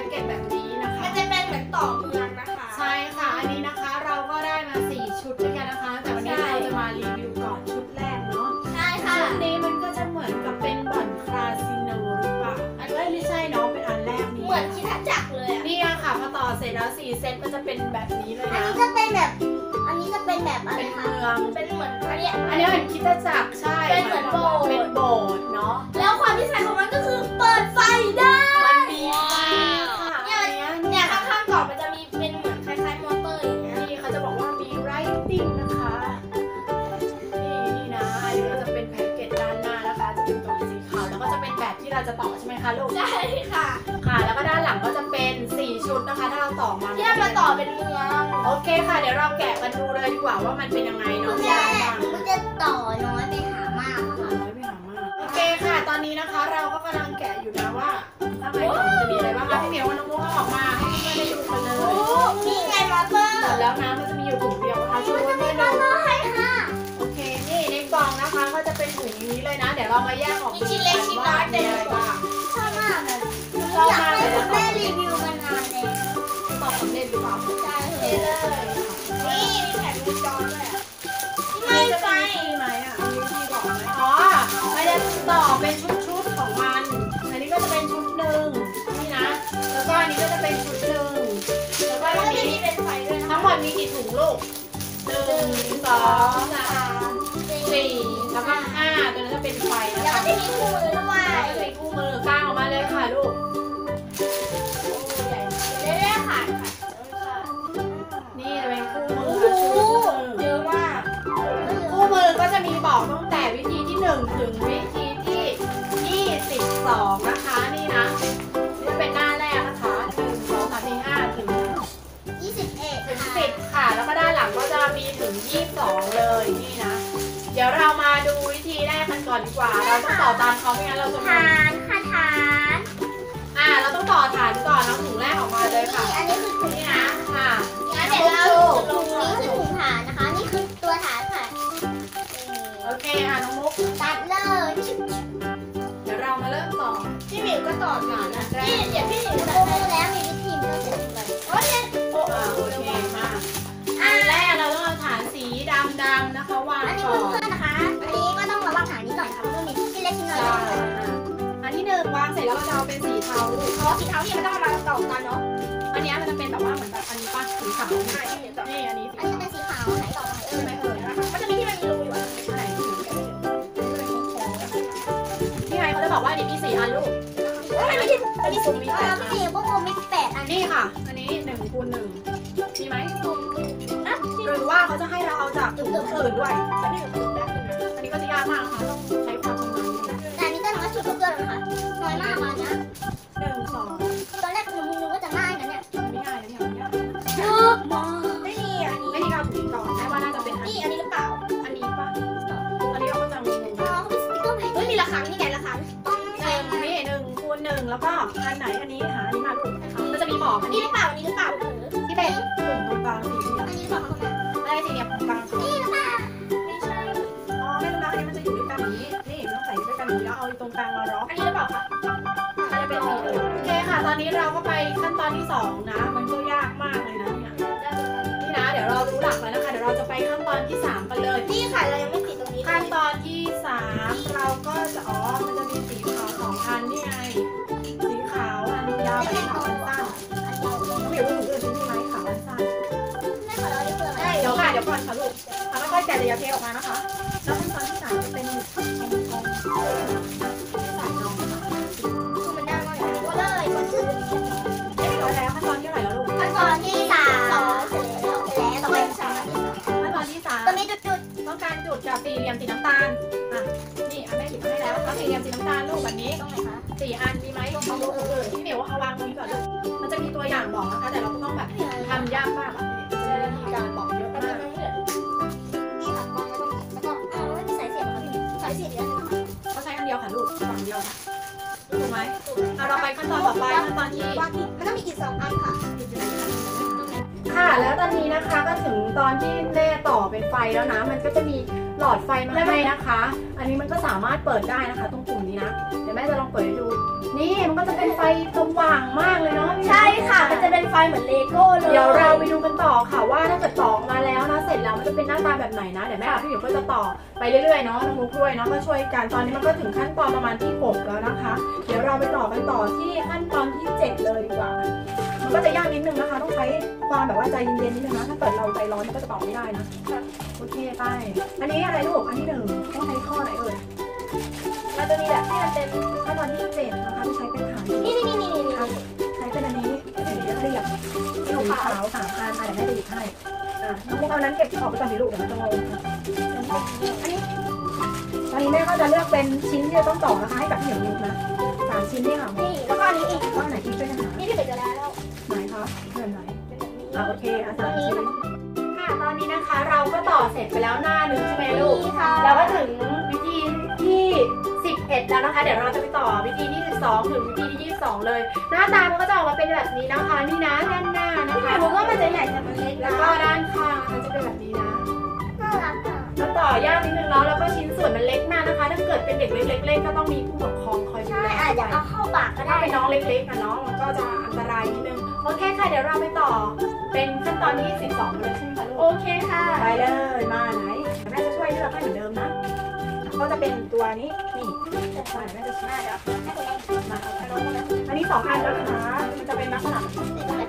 พ็กเกจแบบนี้นะคะ มันจะเป็นเหมือนต่อเมืองนะคะ ใช่ค่ะ อันนี้นะคะเราก็ได้มา 4 ชุดด้วยกันนะคะ แต่วันนี้ใช่เราจะมารีวิวก่อนชุดแรกเนาะ ใช่ค่ะ ชุดนี้มันก็จะเหมือนกับเป็นบ่อนคาสิโนหรือเปล่า อันนี้ไม่ใช่เนาะ เป็นอันแรกนี่เหมือนคิดจักรเลยอะนี่อะค่ะพอต่อเสร็จแล้ว4เซตก็จะเป็นแบบนี้เลยอันนะ นี้จะเป็นแบบ อันนี้จะเป็นแบบอะไรเป็นคะ เมือง เป็นเหมือนอันเนี้ยอันนี้ เป็นคริดจักรใช่เป็นเหมือนโบสถ์ เป็นโบสถ์เนาะ แล้ว เป็นแบบที่เราจะต่อใช่ไหมคะลูก ใช่ค่ะ ค่ะ แล้วก็ด้านหลังก็จะเป็น 4 ชุดนะคะ ถ้าเราต่อมาที่เรามาต่อเป็นเมืองโอเคค่ะ เดี๋ยวเราแกะกันดูเลยดีกว่าว่ามันเป็นยังไงคุเนาะณยาแม่กมากมันจะต่อน้อยไปหามากค่ะน้อยไปหามาก โอเคค่ะ ตอนนี้นะคะเราก็กำลังแกะอยู่นะว่าข้างในกล่องจะมีอะไรบ้างคะพี่เหมียวกับน้องมุกเอาออกมาให้เพื่อนๆได้ดูกันเลยโอ้นี่ไงมอเตอร์หมดแล้วนะมันจะมีอยู่ถุงเดียวนะคะช่วยมันจะเพื่มีอนๆมอดู ถุงอย่างนี้เลยนะ เดี๋ยวเรามาแยกออกมีชิ้นเล็กชิ้นน้อยเต็มอะไรบ้าชอบมากเลยอยากให้คุณแม่รีวิวมานานแล้วตอบสำเร็จหรือเปล่าใช่เลยนี่มีแผ่นวงจรด้วยอะที่ไม่ไม่จะไฟมีที่ไหมอะมีที่บอกไหมอ๋อไม่ได้ต่อเป็นชุดๆของมัน อันนี้ก็จะเป็นชุดหนึ่งนี่นะ แล้วก็อันนี้ก็จะเป็นชุดหนึ่งแล้วก็อันนี้เป็นไฟด้วยทั้งหมดมีกี่ถุงลูกหนึ่งสองสามสี่ แล้วก็ห้าตัวนั้นจะเป็นไฟนะแล้วคะก็จะมีคู่มือด้วยแล้วก็จะมีคู่มือกางออกมาเลยค่ะลูก เรื่อยๆค่ะค่ะนี่จะเป็นคู่มือค่ะชุดมือ เยอะมากคู่มือก็จะมีบอกตั้งแต่วิธีที่ 1 ถึงวิธีที่ 22 นะคะนี่นะนี่จะเป็นหน้าแรกนะคะ1 2 3 4 5ถึง21ถึงค่ะ10 ค่ะ แล้วก็ด้านหลังก็จะมีถึง 22 เลยนี่นะ ดี๋ยวเรามาดูวิธีแรกกันก่อนดีกว่า เราต้องต่อตามเขาไม่งั้นเราจะฐานค่ะฐานอ่า เราต้องต่อฐานก่อนน้องถุงแรกออกมาเลยค่ะ อันนี้คือถุงนี่ฐานะนค่ะ งั้นเดี๋ยวเราถุงนี้คือถุงฐานนะคะ นี่คือตัวฐานค่ะ โอเคอะน้องมุก ตัดเลยเดี๋ยวเรามาเริ่มต่อ พี่หมิวก็ต่อฐานนะแรพี่กเดี๋ยวพี่หมิวจะรู้แล้วมีวิธีมันจะเป็นแบบโอเคโอ้อ่าโอเคมากอันแรกเราต้องเอาฐานสีดำดำๆนะคะวางอันนี้ก่อนเพื่อนๆนะค หนึ่งวางเสร็จแล้วเราจะเอาเป็นสีเทาลูกเพราะสีเทาที่มันต้องเอามาต่อกันเนาะ อันเนี้ยมันจะเป็นแบบว่าเหมือนแบบอันนี้ป่ะสีขาวนี่ใช่ที่หมิวต่อนี่อันนี้สีอันนี้ขาวเป็นสีขาวไหนต่อไหนเอใช่อไหมเอ่ยนะคะมันจะมีที่มันมีรูอยู่อะใช่สีเขียวๆนี่เป็นโค้งๆนี่ไงเขาจะบอกว่านนี้มีสี่อันลูกเอ้ยมันมีมันมีสูงมีแปดพี่หมิวพวกผมมีแปดอันนี่ค่ะ อันนี้หนึ่งคูณหนึ่งมีไหมหรือว่าเขาจะให้เราเอาจากถุงอื่นด้วยอันนี้อันนี้ก็จะยากมากนะคะต้อง น้อยมากมานะหนึ่งสองตอนแรกหนูนึกว่าจะง่ายนะเนี่ยไม่ง่ายนะเนี่ยอันเนี้ยเยอะมากไม่มีอันนี้ไม่ได้เอาถุงก่อนแม่ว่าน่าจะเป็นอันนี่อันนี้หรือเปล่า อันนี้ป่ะอันนี้เราก็จะงงอ๋อเขาเป็นสติ๊กเกอร์ไหมเฮ้ยมีราคานี่ไงราคาต้องหใช้นึ่งนี่หนึ่งคูณหนึ่งแล้วก็อันไหนอันนี้หาอันนี้มาลูกมันจะมีบอกอัอันนนี้นี้หรือเปล่าอันนี้หรือเปล่าหรือที่เป็นปุ่มตรงกลางสีเหลี่ยมอันนี้หรือเปล่าคะได้สีเหลี่ยมตรงกลาง นี่หรือเปล่า เอาตรงกลางมาล็อกอันนี้หรือเปล่าคะอันนี้เป็นสีเหลืองโอเคค่ะ ตอนนี้เราก็ไปขั้นตอนที่สองนะ มันก็ ก่อนค่ะลูกทำค่อยๆแกะเลยอย่าเทออกมานะคะ แล้วขั้นตอนที่สามจะเป็นทองทองใส่นองค่ะคือมันได้มากอย่างนี้ก็เลยกดชื่อเอ๊ะแล้วขั้นตอนที่เท่าไหร่แล้วลูกขั้นตอนที่สามสองเสร็จแล้วเสร็จแล้วต่อไปสามขั้นตอนที่สามตรงนี้จุดตต้องการจุดกับสี่เหลี่ยมสีน้ำตาลอะนี่เอาแม่หยิบมาให้แล้วนะคะสี่เหลี่ยมสีน้ำตาลลูกแบบนี้ตรงไหนคะสี่อันมีไหมเอาลูกเออพี่เหมียวเอาวางตรงนี้ก่อนลูกมันจะมีตัวอย่างบอกนะคะแต่เราก็ต้องแบบทำยากมากอะนี่จะ ดียวค่ะถูกไหมเอาเราไปขั้นตอนต่อไปขั้นตอนที่วางอีกแล้วก็มีอีกสองอันค่ะ ค่ะ แล้วตอนนี้นะคะก็ถึงตอนที่แม่ต่อเป็นไฟแล้วนะ มันก็จะมีหลอดไฟมาให้นะคะ อันนี้มันก็สามารถเปิดได้นะคะ ตรงปุ่มนี้นะ เดี๋ยวแม่จะลองเปิดให้ดู นี่มันก็จะเป็นไฟสว่างมากเลยเนาะ ใช่ค่ะ มันจะเป็นไฟเหมือนเลโก้เลย เดี๋ยวเรา จะเป็นหน้าตาแบบไหนนะเดี๋ยวแม่กับพี่หมิวก็จะต่อไปเรื่อยๆเนาะน้องมุกด้วยเนาะมาช่วยกันตอนนี้มันก็ถึงขั้นตอนประมาณที่หกแล้วนะคะ เดี๋ยวเราไปต่อกันต่อที่ขั้นตอนที่เจ็ดเลยดีกว่า มันก็จะยากนิดนึงนะคะ ต้องใช้ความแบบว่าใจเย็นๆนิดนึงนะถ้าเกิดเราใจร้อนมันก็จะต่อไม่ได้นะโอเคไปอันนี้อะไรลูกอันที่หนึ่งต้องใช้ข้อไหนเอ่ยมันจะมีแบบที่มันเป็นขั้นตอนที่เจ็ดนะคะที่ใช้เป็นฐานนี่นี่นี่นี่นี่ใช้เป็นอันนี้สีเรียบสีขาวสามอันอะเดี๋ยวแม่จะหยิบให้ น้องมุกเอานั้นเก็บที่ออกไปก่อนดิลูกเดี๋ยวมันจะงงอันนี้ตอนนี้แม่ก็จะเลือกเป็นชิ้นที่จะต้องต่อนะคะให้กับพี่เหมียวมุกนะสามชิ้นนี่ค่ะนี่แล้วก็อันนี้อีกว่าไหนคิดเป็นหานี่ที่เป็นจะแล้วไหนคะเพื่อนไหนเอะโอเคอะสามชิ้นค่ะตอนนี้นะคะเราก็ต่อเสร็จไปแล้วหน้าหนึ่งใช่ไหมลูกนี่ค่ะเราก็ถึงวิธีที่11แล้วนะคะ เดี๋ยวเราจะไปต่อวิธีที่ 12 ถึงวิธีที่ 22 เลย หน้าตามันก็จะออกมาเป็นแบบนี้นะคะ นี่นะด้านหน้า นะคะหนูว่ามันจะใหญ่แต่มันเล็กแล้วก็ด้านข้างมันจะเป็นแบบนี้นะน่ารักอะแล้วต่อยากนิดนึงเนาะแล้วก็ชิ้นส่วนมันเล็กมากนะคะ ถ้าเกิดเป็นเด็กเล็กๆเล่นก็ต้องมีผู้ปกครองคอยดูใช่แลอาจจะเอาเข้าปากก็ถ้าได้เป็นน้องเล็กๆอะเนาะมันก็จะอันตรายนิดนึงโอเคค่ะเดี๋ยวเราไปต่อ เป็นขั้นตอนที่ 12เลยใช่ไหมคะลูกโอเคค่ะไปเลยมาไหนเดี๋ยวแม่จะช่วยเลือกให้เหมือนเดิมนะก็จะเป็นตัวนี้นี่จะช่วยแม่จะช่วยเดี๋ยวมาเอาไปลงนะอันนี้สองอันแล้วนะคะมันจะเป็นลักษณะนี่นะเป็น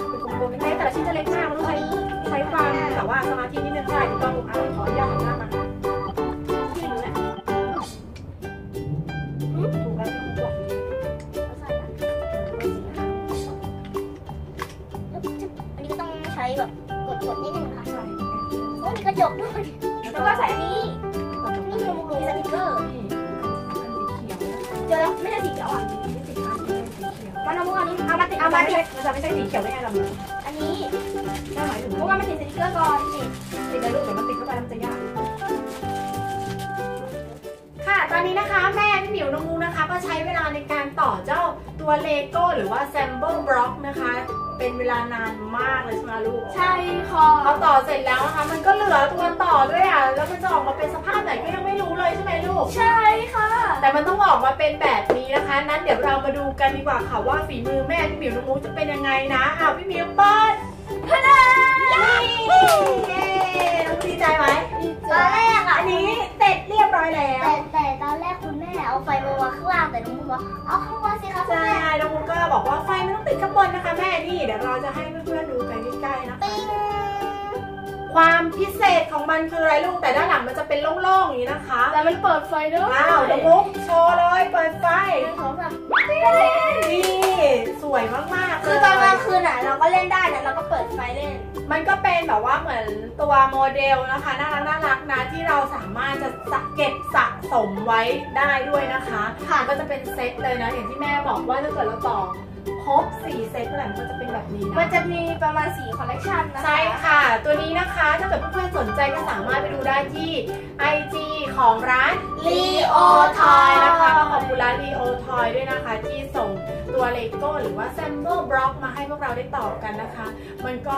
ก ลมๆเล็กๆแต่ละชิ้นจะเล็กมากมันต้องใช้ใช้ความแต่ว่าสมาธินิดนึงใช่ถูกต้องอะขออนุญาตหันหน้ามาที่รู้แหละถูกแล้วที่คุณบอกอันนี้ก็ต้องใช้แบบกดๆนิดนึงค่ะใช่โอ้มีกระจกด้วยแล้วก็ใส่อันนี้ นี่คือมุกมีสติกเกอร์นี่อันสีเขียวนะเจอแล้วไม่ใช่สีเขียวอะ เอามาติดเอาเอามามาไม่ติดใช่มันจะไม่ใช่สีเขียวได้ไงล่ะมึงอันนี้แค่หมายถึงมุกเอามาติดสติกเกอร์ก่อนนี่ติดเลยลูกเดี๋ยวมันติดเข้าไปแล้วมันจะยาก ค่ะ ตอนนี้นะคะแม่พี่หมิวน้องมูนะคะ ก็ใช้เวลาในการต่อเจ้าตัวเลโก้หรือว่า Sample Block นะคะ เป็นเวลานานมากเลยใช่ไหมลูก ใช่ค่ะพอต่อเสร็จแล้วนะคะ มันก็เหลือตัวต่อด้วยอะ แล้วมันจะออกมาเป็นสภาพไหนก็ยังไม่รู้เลยใช่ไหมลูก ใช่ค่ะ แต่มันต้องออกมาเป็นแบบนี้ นะคะ นั้นเดี๋ยวเรามาดูกันดีกว่าค่ะว่าฝีมือแม่พี่หมิวน้องมูจะเป็นยังไงนะอ้าวพี่หมิวเปิดพะนาเย้น้องดีใจไหมตอนแรกอะอันนี้เสร็จเรียบร้อยแล้ว แต่แต่ตอนแรกคุณแม่เอาไฟมาวางข้างล่างแต่น้องมุกบอกเอาข้างบนสิคะคุณใช่แม่น้องมุกก็บอกว่าไฟไม่ต้องติดข้างบนนะคะ แม่นี่เดี๋ยวเราจะให้เพื่อนๆดูกันใกล้ๆนะ คะปิ้งความพิเศษของมันคืออะไรลูกแต่ด้านหลังมันจะเป็นโล่งๆอย่างนี้นะคะแต่มันเปิดไฟด้วยอ้าวน้องมุกโชว์เลยเปิดไฟเป็นของแบบนี่สวยมากๆคือตอนกลางคืนอะเราก็เล่นได้นะเราก็เปิดไฟเล่น มันก็เป็นแบบว่าเหมือนตัวโมเดลนะคะน่ารักน่ารักนะที่เราสามารถจะสะเก็บสะสมไว้ได้ด้วยนะคะค่ะมันก็จะเป็นเซตเลยนะอย่างที่แม่บอกว่าถ้าเกิดเราต่อ ครบ 4 เซตเมื่อไหร่มันก็จะเป็นแบบนี้นะมันจะมีประมาณ 4 คอลเลกชันนะคะ ใช่ค่ะ ตัวนี้นะคะถ้าเกิดเพื่อนๆสนใจก็สามารถไปดูได้ที่ IG ของร้าน Leo Toy Toy นะคะก็ขอบคุณร้าน Leo Toy ด้วยนะคะที่ส่งตัวเลโก้หรือว่า Sample Block มาให้พวกเราได้ต่อกันนะคะ มันก็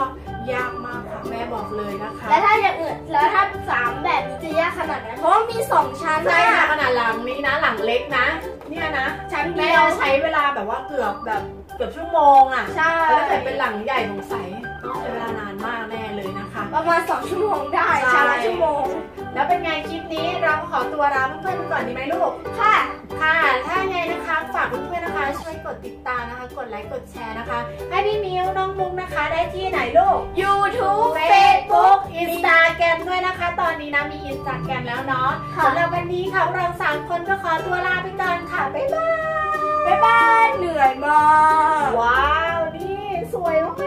ยากมากค่ะแม่บอกเลยนะคะ แล้วถ้าอย่างอื่นแล้วถ้าสามแบบนี้จะยากขนาดไหนเพราะว่ามีสองชั้นใช่นะค่ะขนาดหลังนี้นะหลังเล็กนะ เนี่ยนะชั้นแม่เดียวใช้เวลาแบบว่าเกือบแบบ เกือบชั่วโมงอะใช่ แล้วถ้าเกิดเป็นหลังใหญ่สงสัยต้องใช้เวลานานมากแน่เลยนะคะ ประมาณสองชั่วโมงได้ใช่ชั้นละชั่วโมง แล้วเป็นไงคลิปนี้เราก็ขอตัวลาเพื่อนๆไปก่อนดีไหมลูก ค่ะ ค่ะ ถ้าไงนะคะฝากเพื่อนๆนะคะ ช่วยกดติดตามนะคะ กดไลค์กดแชร์นะคะ ให้พี่มิวน้องมุกนะคะ ได้ที่ไหนลูก YouTube Facebook Instagram ด้วยนะคะ ตอนนี้นะมี Instagram แล้วเนาะค่ะ สำหรับวันนี้ค่ะพวกเราสามคนก็ขอตัวลาไปก่อนค่ะ บ๊ายบาย บ๊ายบายเหนื่อยมาก ว้าว นี่ สวยมาก